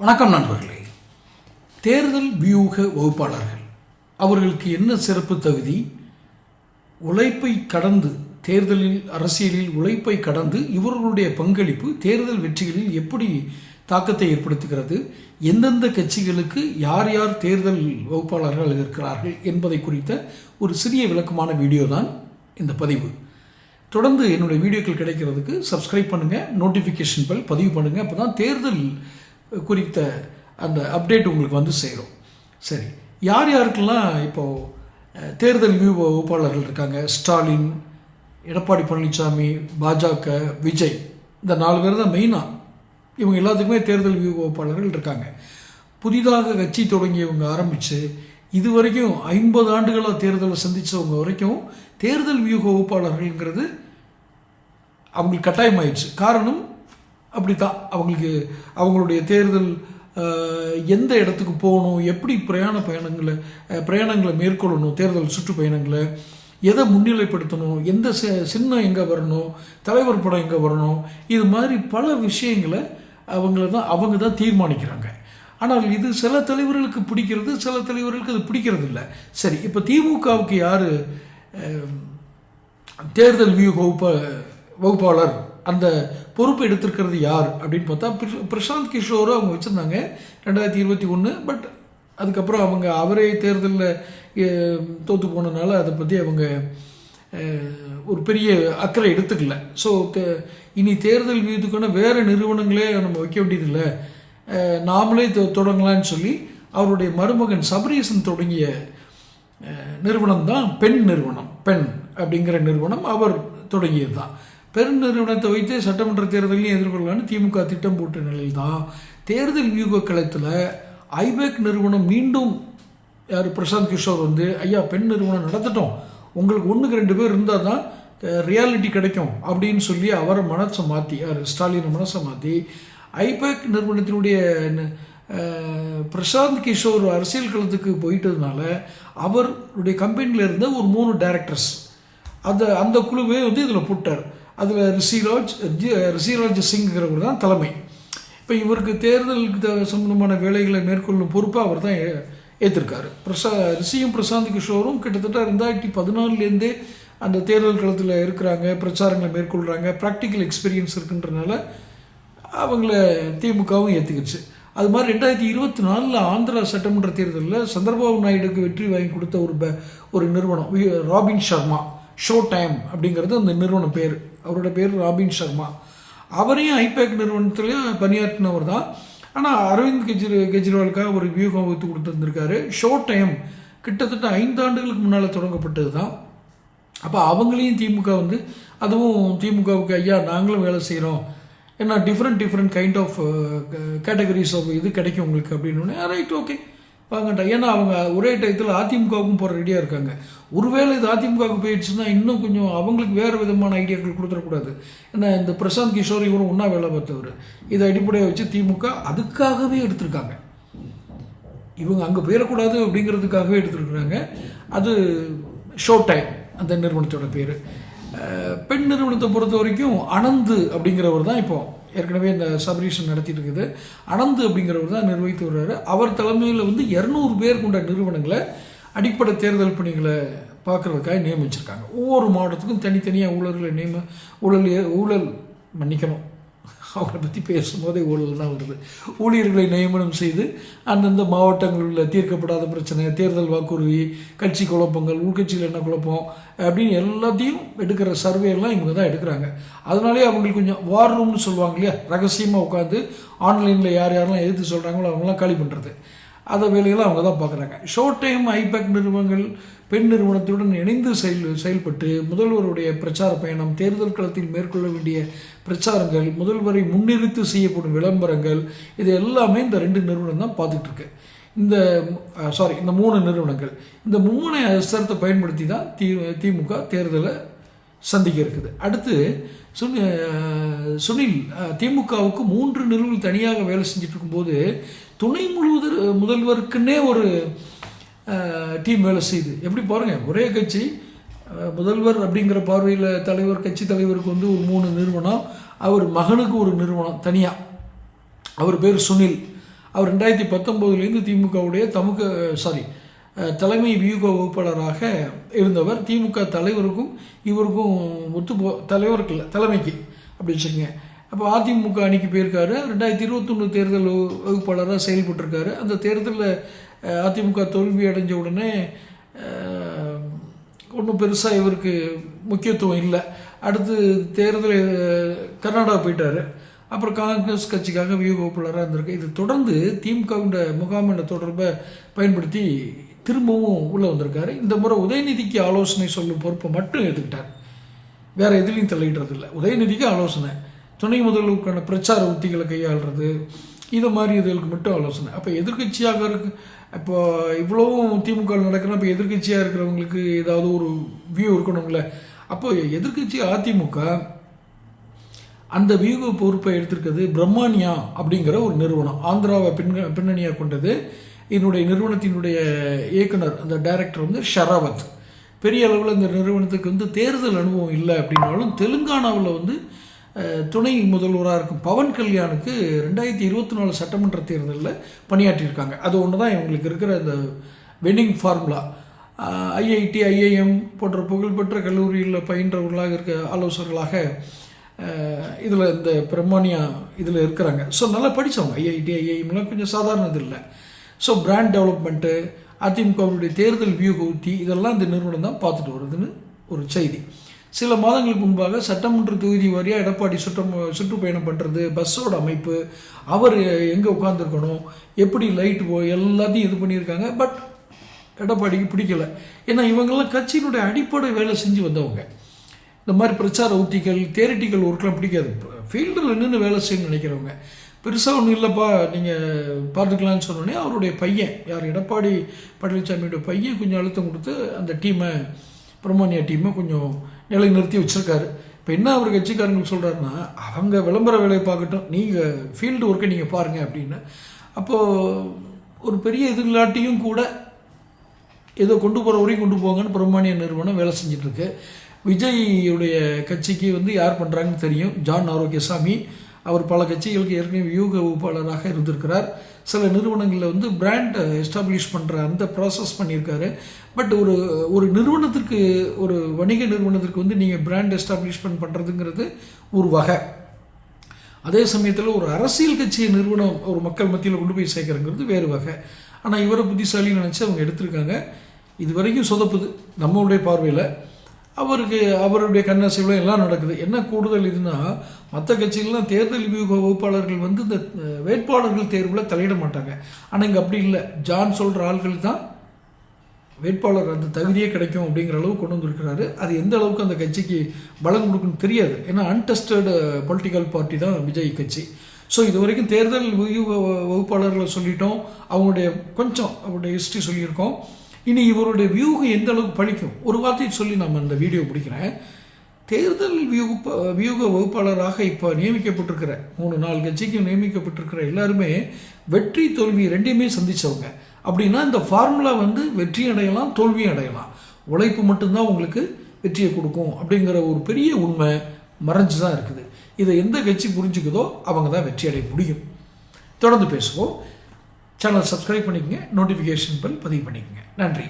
வணக்கம் நண்பர்களே. தேர்தல் வியூக வகுப்பாளர்கள் அவர்களுக்கு என்ன சிறப்பு தகுதி? உழைப்பை கடந்து தேர்தலில் அரசியலில் உழைப்பை கடந்து இவர்களுடைய பங்களிப்பு தேர்தல் வெற்றிகளில் எப்படி தாக்கத்தை ஏற்படுத்துகிறது? எந்தெந்த கட்சிகளுக்கு யார் யார் தேர்தல் வகுப்பாளர்கள் இருக்கிறார்கள் என்பதை குறித்த ஒரு சிறிய விளக்கமான வீடியோ தான் இந்த பதிவு. தொடர்ந்து என்னுடைய வீடியோக்கள் கிடைக்கிறதுக்கு சப்ஸ்கிரைப் பண்ணுங்கள் நோட்டிஃபிகேஷன் பெல் பதிவு பண்ணுங்கள் அப்போ தான் தேர்தல் குறித்த அந்த அப்டேட் உங்களுக்கு வந்து சேரும். சரி. யார் யாருக்கெல்லாம் இப்போது தேர்தல் வகுப்பாளர்கள் இருக்காங்க? ஸ்டாலின் எடப்பாடி பழனிசாமி பாஜக விஜய். இந்த நாலு பேர் தான் மெயினாக இவங்க எல்லாத்துக்குமே தேர்தல் வகுப்பாளர்கள் இருக்காங்க. புதிதாக கட்சி தொடங்கியவங்க ஆரம்பித்து இது வரைக்கும் ஐம்பது ஆண்டுகளாக தேர்தலை சந்தித்தவங்க வரைக்கும் தேர்தல் வியூக வகுப்பாளர்கள்ங்கிறது அவங்களுக்கு கட்டாயமாயிடுச்சு. காரணம் அப்படி தான் அவங்களுக்கு அவங்களுடைய தேர்தல் எந்த இடத்துக்கு போகணும் எப்படி பிரயாண பயணங்களை பிரயாணங்களை மேற்கொள்ளணும் தேர்தல் சுற்றுப்பயணங்களை எதை முன்னிலைப்படுத்தணும் எந்த சின்னம் எங்கே வரணும் தலைவர் படம் எங்கே வரணும் இது மாதிரி பல விஷயங்களை அவங்கள தான் அவங்க தான் தீர்மானிக்கிறாங்க. ஆனால் இது சில தலைவர்களுக்கு பிடிக்கிறது சில தலைவர்களுக்கு அது பிடிக்கிறது இல்லை. சரி இப்போ திமுகவுக்கு யார் தேர்தல் வியூ வகுப்ப வகுப்பாளர்? அந்த பொறுப்பு எடுத்திருக்கிறது யார் அப்படின்னு பார்த்தா பிரசாந்த் கிஷோரும் அவங்க வச்சுருந்தாங்க ரெண்டாயிரத்தி இருபத்தி ஒன்று பட் அதுக்கப்புறம் அவங்க அவரே தேர்தலில் தோற்று போனதுனால அதை பற்றி அவங்க ஒரு பெரிய அக்கறை எடுத்துக்கல. ஸோ இனி தேர்தல் வியூதுக்கான வேறு நிறுவனங்களே நம்ம வைக்க வேண்டியதில்லை. நாமளே தொ- சொல்லி அவருடைய மருமகன் சபரீசன் தொடங்கிய நிறுவனம் தான் பெண் நிறுவனம். பெண் அப்படிங்கிற நிறுவனம் அவர் தொடங்கியது தான் பெண் நிறுவனத்தை வைத்து சட்டமன்ற தேர்தலையும் எதிர்கொள்ளலான்னு திமுக திட்டம் போட்ட நிலையில் தான் தேர்தல் வியூக களத்தில் ஐபேக் நிறுவனம் மீண்டும் யார்? பிரசாந்த் கிஷோர் வந்து ஐயா பெண் நிறுவனம் நடத்தட்டும். உங்களுக்கு ஒன்றுக்கு ரெண்டு பேர் இருந்தால் தான் ரியாலிட்டி கிடைக்கும். அப்படின்னு சொல்லி அவரை மனசை மாற்றி யார்? ஸ்டாலின் மனசை மாற்றி ஐபேக் நிறுவனத்தினுடைய பிரசாந்த் கிஷோர் அரசியல் களத்துக்கு போயிட்டதுனால அவருடைய கம்பெனியில் இருந்த ஒரு மூணு டேரக்டர்ஸ் அந்த அந்த குழுவே வந்து இதில் போட்டார். அதில் ரிஷிராஜ் ஜி- ரிஷிராஜ் சிங்கிறவர் தான் தலைமை. இப்போ இவருக்கு தேர்தலுக்கு சம்பந்தமான வேலைகளை மேற்கொள்ளும் பொறுப்பை அவர் தான் ஏ- ஏற்றிருக்காரு பிரசா ரிஷியும் பிரசாந்த் கிஷோரும் கிட்டத்தட்ட ரெண்டாயிரத்தி பதினாலுலேருந்தே அந்த தேர்தல் களத்தில் இருக்கிறாங்க பிரச்சாரங்களை மேற்கொள்கிறாங்க ப்ராக்டிக்கல் எக்ஸ்பீரியன்ஸ் இருக்குன்றனால அவங்கள திமுகவும் ஏற்றுக்கிடுச்சு அது மாதிரி ரெண்டாயிரத்தி இருபத்தி நாலில் ஆந்திரா சட்டமன்ற தேர்தலில் சந்திரபாபு நாயுடுக்கு வெற்றி வாங்கி கொடுத்த ஒரு ப ஒரு நிறுவனம் ராபின் சர்மா ஷோ டைம் அப்படிங்கிறது அந்த நிறுவனம் பேர். அவரோட பேர் ராபின் சர்மா. அவரையும் ஐபேக் நிறுவனத்துலேயும் பணியாற்றினவர் தான் ஆனால் அரவிந்த் கெஜ்ரி கெஜ்ரிவாலுக்காக ஒரு வியூகம் வகுத்து கொடுத்துருந்துருக்காரு. ஷோ டைம் கிட்டத்தட்ட ஐந்து ஆண்டுகளுக்கு முன்னால் தொடங்கப்பட்டது தான் அப்போ அவங்களையும் திமுக வந்து அதுவும் திமுகவுக்கு ஐயா நாங்களும் வேலை செய்கிறோம் ஏன்னா different different kind of categories of இது கிடைக்கும் உங்களுக்கு அப்படின்னு ரைட் ஓகே வாங்கட்டா ஏன்னா அவங்க ஒரே டயத்தில் அதிமுகவுக்கும் போகிற ரெடியாக இருக்காங்க. ஒருவேளை இது அதிமுகவுக்கு போயிடுச்சுன்னா இன்னும் கொஞ்சம் அவங்களுக்கு வேறு விதமான ஐடியாக்கள் கொடுத்துடக்கூடாது. ஏன்னா இந்த பிரசாந்த் கிஷோர் இவரும் ஒன்றா வேலை பார்த்தவர். இதை அடிப்படையாக வச்சு திமுக அதுக்காகவே எடுத்திருக்காங்க. இவங்க அங்கே போயிடக்கூடாது அப்படிங்கிறதுக்காகவே எடுத்துருக்குறாங்க. அது ஷோ டைம் அந்த நிறுவனத்தோட பேர். பெண் நிறுவனத்தை பொறுத்த வரைக்கும் அனந்து அப்படிங்கிறவர் தான் இப்போது ஏற்கனவே இந்த சபரீஷன் நடத்திட்டு இருக்குது அனந்து அப்படிங்கிறவர் தான் நிர்வகித்து வர்றாரு. அவர் தலைமையில் வந்து இரநூறு பேர் கொண்ட நிறுவனங்களை அடிப்படை தேர்தல் பணிகளை பார்க்குறதுக்காக நியமிச்சிருக்காங்க. ஒவ்வொரு மாவட்டத்துக்கும் தனித்தனியாக ஊழல்களை நியம ஊழல் ஊழல் மன்னிக்கணும். அவங்கள பற்றி பேசும்போதே ஊழல் தான் வருது ஊழியர்களை நியமனம் செய்து அந்தந்த மாவட்டங்களில் உள்ள தீர்க்கப்படாத பிரச்சனை தேர்தல் வாக்குறுதி கட்சி குழப்பங்கள் உள்கட்சியில் என்ன குழப்பம் அப்படின்னு எல்லாத்தையும் எடுக்கிற சர்வே எல்லாம் இவங்க தான் எடுக்கிறாங்க. அதனாலே அவங்களுக்கு கொஞ்சம் வார் ரூம்னு சொல்லுவாங்க இல்லையா? ரகசியமாக உட்காந்து ஆன்லைனில் யார் யாரெல்லாம் எதிர்த்து சொல்கிறாங்களோ அவங்களாம் காலி பண்ணுறது அதை வேலைகளை அவங்க தான் பார்க்குறாங்க. ஷோ டைம் ஐபேக் நிறுவனங்கள் பெண் நிறுவனத்துடன் இணைந்து செயல் செயல்பட்டு முதல்வருடைய பிரச்சார பயணம் தேர்தல் களத்தில் மேற்கொள்ள வேண்டிய பிரச்சாரங்கள் முதல்வரை முன்னிறுத்து செய்யப்படும் விளம்பரங்கள் இது எல்லாமே இந்த ரெண்டு நிறுவனம் தான் பார்த்துட்டு இருக்கு இந்த சாரி இந்த மூணு நிறுவனங்கள். இந்த மூணு அஸ்திரத்தை பயன்படுத்தி தான் தி திமுக தேர்தலை சந்திக்க இருக்குது. அடுத்து சுனி சுனில் திமுகவுக்கு மூன்று நிறுவனம் தனியாக வேலை செஞ்சுட்டு இருக்கும்போது துணை முழுவதர் முதல்வருக்குன்னே ஒரு டீம் வேலை செய்யுது எப்படி பாருங்க ஒரே கட்சி முதல்வர் அப்படிங்கிற பார்வையில் தலைவர் கட்சி தலைவருக்கு வந்து ஒரு மூணு நிறுவனம் அவர் மகனுக்கு ஒரு நிறுவனம் தனியாக அவர் பேர் சுனில். அவர் ரெண்டாயிரத்தி பத்தொம்போதுலேருந்து திமுகவுடைய தமுக சாரி தலைமை வியூக வகுப்பாளராக இருந்தவர். திமுக தலைவருக்கும் இவருக்கும் ஒத்து போ தலைவருக்கு இல்லை தலைமைக்கு. அப்படி வச்சுக்கோங்க. அப்போ அதிமுக அணிக்கு போயிருக்காரு. ரெண்டாயிரத்தி இருபத்தொன்று தேர்தல் வகுப்பாளராக செயல்பட்டிருக்காரு. அந்த தேர்தலில் அதிமுக தோல்வி அடைஞ்ச உடனே ஒன்றும் பெருசாக இவருக்கு முக்கியத்துவம் இல்லை. அடுத்து தேர்தல் கர்நாடகா போயிட்டார். அப்புறம் காங்கிரஸ் கட்சிக்காக வியூக வகுப்பாளராக இருந்திருக்கு. இது தொடர்ந்து திமுகவின் முகாமின தொடர்பை பயன்படுத்தி திரும்பவும் உள்ளே வந்திருக்காரு. இந்த முறை உதயநிதிக்கு ஆலோசனை சொல்லும் பொறுப்பை மட்டும் எடுத்துக்கிட்டார். வேற எதுலையும் தலையிடுறது இல்லை. உதயநிதிக்கு ஆலோசனை. துணை முதல்வருக்கான பிரச்சார உத்திகளை கையாளுறது. இது மாதிரி இதுகளுக்கு மட்டும் ஆலோசனை. அப்போ எதிர்க்கட்சியாக இருக்கு இப்போ இவ்வளவும் திமுக நடக்கிறோம் இப்போ எதிர்க்கட்சியாக இருக்கிறவங்களுக்கு ஏதாவது ஒரு வியூ இருக்கணும்ல. அப்போ எதிர்க்கட்சி அதிமுக அந்த வியூக பொறுப்பை எடுத்திருக்கிறது பிரம்மானியா அப்படிங்கிற ஒரு நிறுவனம். ஆந்திராவை பின் பின்னணியாக கொண்டது. இதனுடைய நிறுவனத்தினுடைய இயக்குனர் அந்த டைரக்டர் வந்து ஷராவத். பெரிய அளவில் இந்த நிறுவனத்துக்கு வந்து தேர்தல் அனுபவம் இல்லை அப்படின்னாலும் தெலுங்கானாவில் வந்து துணை முதல்வராக இருக்கும் பவன் கல்யாணுக்கு ரெண்டாயிரத்தி இருபத்தி நாலு சட்டமன்ற தேர்தலில் பணியாற்றியிருக்காங்க. அது ஒன்று தான் இவங்களுக்கு இருக்கிற அந்த வென்னிங் ஃபார்முலா ஐஐடி ஐஐஎம் போன்ற புகழ்பெற்ற கல்லூரியில் பயின்றவர்களாக இருக்க ஆலோசகர்களாக இதில் இந்த பிரம்மானியா இதில் இருக்கிறாங்க. ஸோ நல்லா படித்தவங்க ஐஐடி ஐஐஎம்லாம் கொஞ்சம் சாதாரண இது இல்லை. ஸோ பிராண்ட் டெவலப்மெண்ட்டு அதிமுகவினுடைய தேர்தல் வியூக இதெல்லாம் இந்த நிறுவனம் தான் பார்த்துட்டு வருதுன்னு ஒரு செய்தி. சில மாதங்களுக்கு முன்பாக சட்டமன்ற தொகுதி வாரியாக எடப்பாடி சுற்றம் சுற்றுப்பயணம் பண்ணுறது பஸ்ஸோட அமைப்பு அவர் எங்கே உட்காந்துருக்கணும் எப்படி லைட் போ எல்லாத்தையும் இது பண்ணியிருக்காங்க. பட் எடப்பாடிக்கு பிடிக்கல. ஏன்னா இவங்கெல்லாம் கட்சியினுடைய அடிப்படை வேலை செஞ்சு வந்தவங்க. இந்த மாதிரி பிரச்சார உத்திகள் தேரட்டிக்கல் ஒர்க்லாம் பிடிக்காது. ஃபீல்டில் நின்று வேலை செய்யணும்னு நினைக்கிறவங்க. பெருசாக ஒன்றும் இல்லைப்பா. நீங்கள் பார்த்துக்கலான்னு சொன்னோடனே அவருடைய பையன் யார் எடப்பாடி பழனிசாமியோட பையன் கொஞ்சம் அழுத்தம் கொடுத்து அந்த டீமை பிரமானியா டீமை கொஞ்சம் நிலைநிறுத்தி வச்சுருக்காரு. இப்போ என்ன அவர் கட்சிக்காரங்களுக்கு சொல்கிறாருன்னா அவங்க விளம்பர வேலையை பார்க்கட்டும் நீங்கள் ஃபீல்டு ஒர்க்கை நீங்கள் பாருங்கள் அப்படின்னு. அப்போது ஒரு பெரிய இது இல்லாட்டியும் கூட ஏதோ கொண்டு போகிற வரையும் கொண்டு போங்கன்னு பிரமாணிய நிறுவனம் வேலை செஞ்சிட்ருக்கு விஜய்யுடைய கட்சிக்கு வந்து யார் பண்ணுறாங்கன்னு தெரியும். ஜான் ஆரோக்கியசாமி அவர் பல கட்சிகளுக்கு ஏற்கனவே வியூக வகுப்பாளராக இருந்திருக்கிறார். சில நிறுவனங்களில் வந்து பிராண்ட் எஸ்டாப்ளிஷ் பண்ணுற அந்த ப்ராசஸ் பண்ணியிருக்காரு. பட் ஒரு ஒரு நிறுவனத்திற்கு ஒரு வணிக நிறுவனத்திற்கு வந்து நீங்கள் பிராண்ட் எஸ்டாப்ளிஷ்மெண்ட் பண்ணுறதுங்கிறது ஒரு வகை. அதே சமயத்தில் ஒரு அரசியல் கட்சி நிறுவனம் ஒரு மக்கள் மத்தியில் கொண்டு போய் சேர்க்குறங்கிறது வேறு வகை. ஆனால் இவரை புத்திசாலின்னு நினச்சி அவங்க எடுத்திருக்காங்க. இது வரைக்கும் சொதப்புது. நம்மளுடைய பார்வையில் அவருக்கு அவருடைய கண்ணசைவில் எல்லாம் நடக்குது. என்ன கூடுதல் இதுனா மற்ற கட்சிகள்லாம் தேர்தல் வியூக வகுப்பாளர்கள் வந்து இந்த வேட்பாளர்கள் தேர்வில் தலையிட மாட்டாங்க. ஆனால் இங்கே அப்படி இல்லை. ஜான் சொல்கிற ஆள்கள் தான் வேட்பாளர். அந்த தகுதியே கிடைக்கும் அப்படிங்கிற அளவுக்கு கொண்டு வந்திருக்கிறாரு. அது எந்த அளவுக்கு அந்த கட்சிக்கு பலம் கொடுக்குன்னு தெரியாது. ஏன்னா அன்டெஸ்டட் பொலிட்டிக்கல் பார்ட்டி தான் விஜய் கட்சி. ஸோ இது வரைக்கும் தேர்தல் வியூக வகுப்பாளர்களை சொல்லிட்டோம். அவங்களுடைய கொஞ்சம் அவருடைய ஹிஸ்ட்ரி சொல்லியிருக்கோம். இனி இவருடைய வியூகம் எந்த அளவுக்கு பழிக்கும் ஒரு வார்த்தையை சொல்லி நம்ம இந்த வீடியோ பிடிக்கிறேன் தேர்தல் வியூக வியூக வகுப்பாளராக இப்போ நியமிக்கப்பட்டிருக்கிற மூணு நாலு கட்சிக்கும் நியமிக்கப்பட்டிருக்கிற எல்லாருமே வெற்றி தோல்வி ரெண்டையுமே சந்தித்தவங்க அப்படின்னா இந்த ஃபார்முலா வந்து வெற்றி அடையலாம் தோல்வி அடையலாம். உழைப்பு மட்டும்தான் உங்களுக்கு வெற்றியை கொடுக்கும் அப்படிங்கிற ஒரு பெரிய உண்மை மறைஞ்சு தான் இருக்குது. இதை எந்த கட்சி புரிஞ்சுக்குதோ அவங்க தான் வெற்றி அடைய முடியும். தொடர்ந்து பேசுவோம். சேனல் சப்ஸ்கிரைப் பண்ணிக்கங்க. நோட்டிஃபிகேஷன் பில் பதிவு பண்ணிக்கங்க. நன்றி.